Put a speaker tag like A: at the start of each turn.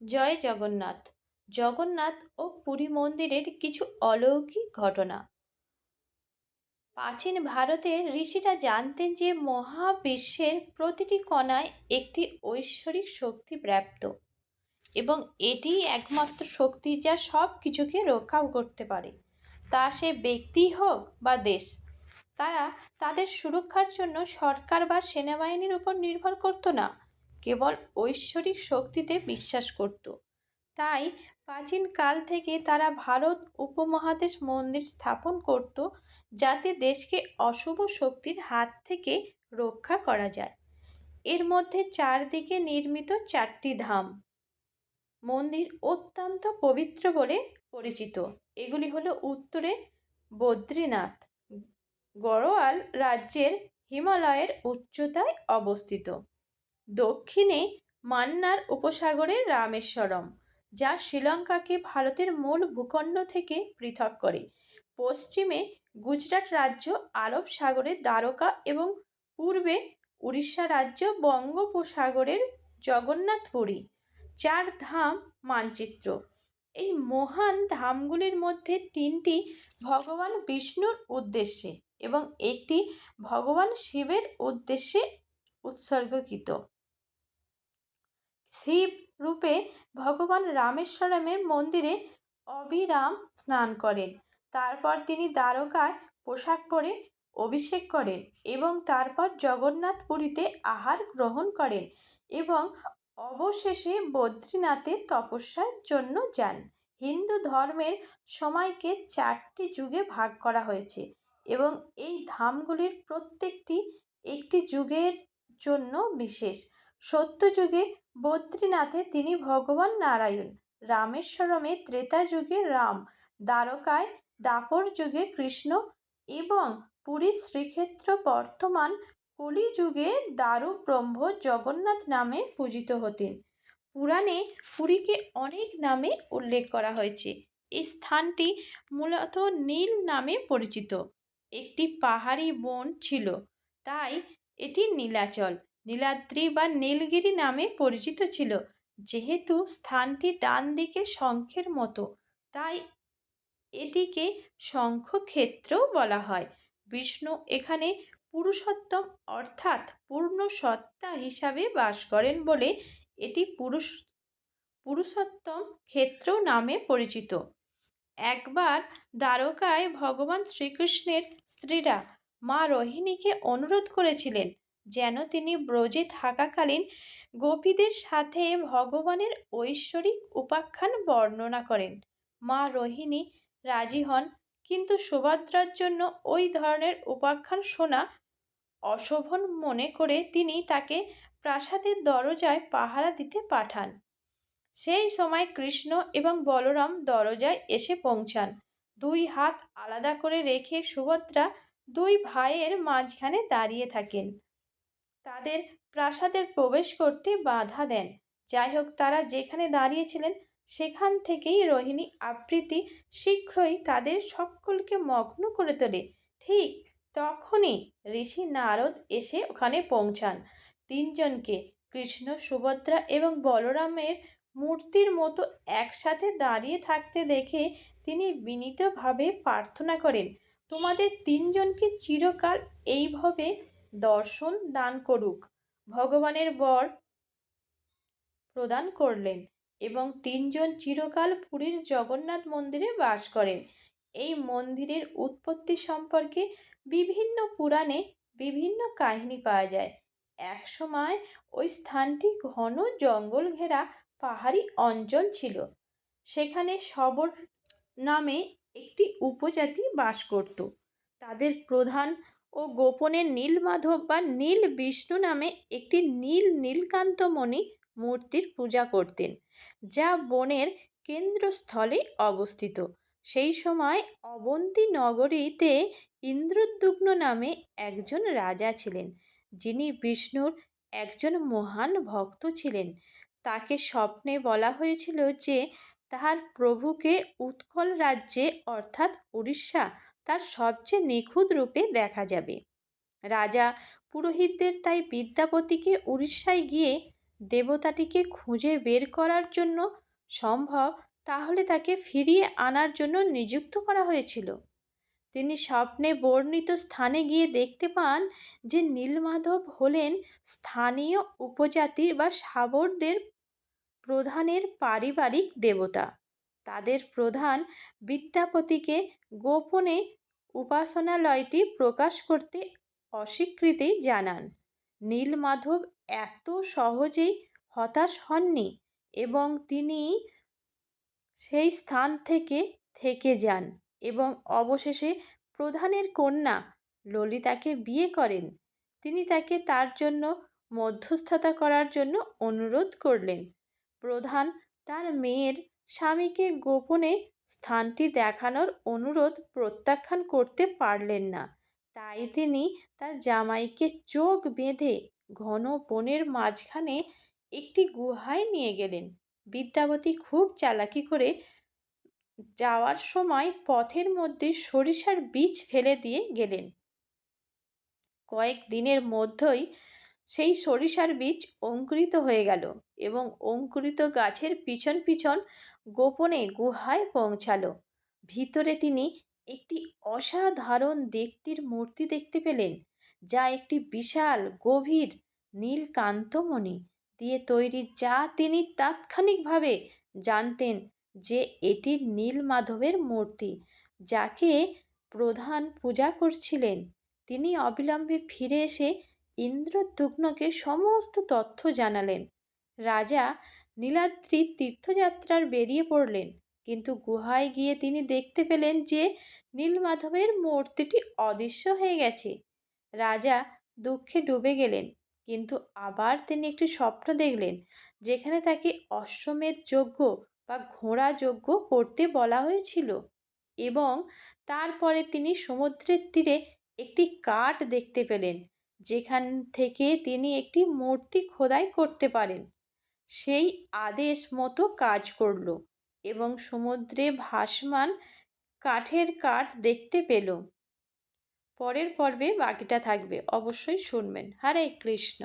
A: জয় জগন্নাথ। জগন্নাথ ও পুরী মন্দিরের কিছু অলৌকিক ঘটনা। প্রাচীন ভারতে ঋষিরা জানতেন যে মহাবিশ্বের প্রতিটি কণায় একটি ঐশ্বরিক শক্তি ব্যাপ্ত এবং এটিই একমাত্র শক্তি যা সব কিছুকে রক্ষা করতে পারে। তা সে ব্যক্তি হোক বা দেশ, তারা তাদের সুরক্ষার জন্য সরকার বা সেনাবাহিনীর উপর নির্ভর করতো না। কেবল ঐশ্বরিক শক্তিতে বিশ্বাস করত। তাই প্রাচীন কাল থেকে তারা ভারত উপমহাদেশ মন্দির স্থাপন করত যাতে দেশকে অশুভ শক্তির হাত থেকে রক্ষা করা যায়। এর মধ্যে চারদিকে নির্মিত চারটি ধাম। মন্দির অত্যন্ত পবিত্র বলে পরিচিত। এগুলি হলো উত্তরে বদ্রীনাথ, গড়োয়াল রাজ্যের হিমালয়ের উচ্চতায় অবস্থিত। দক্ষিণে মান্নার উপসাগরে রামেশ্বরম, যা শ্রীলঙ্কাকে ভারতের মূল ভূখণ্ড থেকে পৃথক করে। পশ্চিমে গুজরাট রাজ্য, আরব সাগরের দ্বারকা এবং পূর্বে উড়িষ্যা রাজ্য বঙ্গোপসাগরের জগন্নাথপুরী চার ধাম মানচিত্র। এই মহান ধামগুলির মধ্যে তিনটি ভগবান বিষ্ণুর উদ্দেশ্যে এবং একটি ভগবান শিবের উদ্দেশ্যে উৎসর্গকৃত। শিব রূপে ভগবান রামেশ্বরমের মন্দিরে অবিরাম স্নান করেন। তারপর তিনি দ্বারকায় পোশাক পরে অভিষেক করেন এবং তারপর জগন্নাথ পুরীতে আহার গ্রহণ করেন এবং অবশেষে বদ্রীনাথে তপস্যার জন্য যান। হিন্দু ধর্মের সময়কে চারটি যুগে ভাগ করা হয়েছে এবং এই ধামগুলির প্রত্যেকটি একটি যুগের জন্য বিশেষ। সত্যযুগে বদ্রীনাথে তিনি ভগবান নারায়ণ, রামেশ্বরমে ত্রেতা যুগে রাম, দ্বারকায় দাপর যুগে কৃষ্ণ এবং পুরী শ্রীক্ষেত্র বর্তমান কলিযুগে দারু ব্রহ্ম জগন্নাথ নামে পূজিত হতেন। পুরাণে পুরীকে অনেক নামে উল্লেখ করা হয়েছে। এই স্থানটি মূলত নীল নামে পরিচিত। একটি পাহাড়ি বন ছিল, তাই এটি নীলাচল। নীলাদ্রি বা নীলগিরি নামে পরিচিত ছিল। যেহেতু স্থানটি ডান দিকে শঙ্খের মতো, তাই এটিকে শঙ্খক্ষেত্রও বলা হয়। বিষ্ণু এখানে পুরুষোত্তম অর্থাৎ পূর্ণ সত্তা হিসাবে বাস করেন বলে এটি পুরুষ, পুরুষোত্তম ক্ষেত্র নামে পরিচিত। একবার দ্বারকায় ভগবান শ্রীকৃষ্ণের স্ত্রীরা মা রোহিণীকে অনুরোধ করেছিলেন যেন তিনি ব্রজে থাকাকালীন গোপীদের সাথে ভগবানের ঐশ্বরিক উপাখ্যান বর্ণনা করেন। মা রোহিণী রাজি হন, কিন্তু সুভদ্রার জন্য ওই ধরনের উপাখ্যান শোনা অশোভন মনে করে তিনি তাকে প্রাসাদের দরজায় পাহারা দিতে পাঠান। সেই সময় কৃষ্ণ এবং বলরাম দরজায় এসে পৌঁছান। দুই হাত আলাদা করে রেখে সুভদ্রা দুই ভাইয়ের মাঝখানে দাঁড়িয়ে থাকেন। তাদের প্রাসাদের প্রবেশ করতে বাধা দেন। যাই হোক তারা যেখানে দাঁড়িয়েছিলেন, সেখান থেকেই রোহিণী আবৃত্তি শীঘ্রই তাদের সকলকে মগ্ন করে তোলে। ঠিক তখনই ঋষি নারদ এসে ওখানে পৌঁছান। তিনজনকে কৃষ্ণ, সুভদ্রা এবং বলরামের মূর্তির মতো একসাথে দাঁড়িয়ে থাকতে দেখে তিনি বিনীতভাবে প্রার্থনা করেন, তোমাদের তিনজনকে চিরকাল এইভাবে দর্শন দান করুক। ভগবানের বর প্রদান করলেন এবং তিনজন চিরকাল পুরীর জগন্নাথ মন্দিরে বাস করেন। এই মন্দিরের উৎপত্তি সম্পর্কে বিভিন্ন পুরাণে বিভিন্ন কাহিনী পাওয়া যায়। একসময় ওই স্থানটি ঘন জঙ্গল ঘেরা পাহাড়ি অঞ্চল ছিল। সেখানে শবর নামে একটি উপজাতি বাস করত। তাদের প্রধান ও গোপনে নীলমাধব বা নীল বিষ্ণু নামে একটি নীল নীলকান্তমণি মূর্তির পূজা করতেন, যা বনের কেন্দ্রস্থলে অবস্থিত। সেই সময় অবন্তী নগরীতে ইন্দ্রদ্যুগ্ন নামে একজন রাজা ছিলেন, যিনি বিষ্ণুর একজন মহান ভক্ত ছিলেন। তাকে স্বপ্নে বলা হয়েছিল যে তাহার প্রভুকে উৎকল রাজ্যে, অর্থাৎ উড়িষ্যা তার সবচেয়ে নিখুঁত রূপে দেখা যাবে। রাজা পুরোহিতদের তাই বিদ্যাপতিকে উড়িষ্যায় গিয়ে দেবতাটিকে খুঁজে বের করার জন্য সম্ভব, তাহলে তাকে ফিরিয়ে আনার জন্য নিযুক্ত করা হয়েছিল। তিনি স্বপ্নে বর্ণিত স্থানে গিয়ে দেখতে পান যে নীলমাধব হলেন স্থানীয় উপজাতির বা সাবরদের প্রধানের পারিবারিক দেবতা। তাদের প্রধান বিদ্যাপতিকে গোপনে উপাসনালয়টি প্রকাশ করতে অস্বীকৃতি জানান। নীলমাধব এত সহজেই হতাশ হননি এবং তিনি সেই স্থান থেকে থেকে যান এবং অবশেষে প্রধানের কন্যা ললিতাকে বিয়ে করেন। তিনি তাকে তার জন্য মধ্যস্থতা করার জন্য অনুরোধ করলেন। প্রধান তার মেয়ের স্বামীকে গোপনে স্থানটি দেখানোর অনুরোধ প্রত্যাখ্যান করতে পারলেন না। তাই তিনি তার জামাইকে চোখ বেঁধে ঘন বনের মাঝখানে একটি গুহায় নিয়ে গেলেন। বিদ্যাবতী খুব চালাকি করে যাওয়ার সময় পথের মধ্যে সরিষার বীজ ফেলে দিয়ে গেলেন। কয়েক দিনের মধ্যেই সেই সরিষার বীজ অঙ্কুরিত হয়ে গেল এবং অঙ্কুরিত গাছের পিছন পিছন গোপনে গুহায় পৌঁছালো। ভিতরে তিনি একটি অসাধারণ ব্যক্তির মূর্তি দেখতে পেলেন, যা একটি বিশাল, গভীর নীল কান্তমণি দিয়ে তৈরি, যা তিনি তাৎক্ষণিকভাবে জানতেন যে এটি নীলমাধবের মূর্তি, যাকে প্রধান পূজা করছিলেন। তিনি অবিলম্বে ফিরে এসে ইন্দ্রদুগ্নকে সমস্ত তথ্য জানালেন। রাজা নীলাদ্রি তীর্থযাত্রার বেরিয়ে পড়লেন। কিন্তু গুহায় গিয়ে তিনি দেখতে পেলেন যে নীলমাধবের মূর্তিটি অদৃশ্য হয়ে গেছে। রাজা দুঃখে ডুবে গেলেন, কিন্তু আবার তিনি একটি স্বপ্ন দেখলেন, যেখানে তাকে অশ্বমেধ যজ্ঞ বা ঘোড়া যজ্ঞ করতে বলা হয়েছিল এবং তারপরে তিনি সমুদ্রের তীরে একটি কাঠ দেখতে পেলেন, যেখান থেকে তিনি একটি মূর্তি খোদাই করতে পারেন। সেই আদেশ মতো কাজ করল এবং সমুদ্রে ভাসমান কাঠের কাঠ দেখতে পেল। পরের পর্বে বাকিটা থাকবে, অবশ্যই শুনবেন। হরে কৃষ্ণ।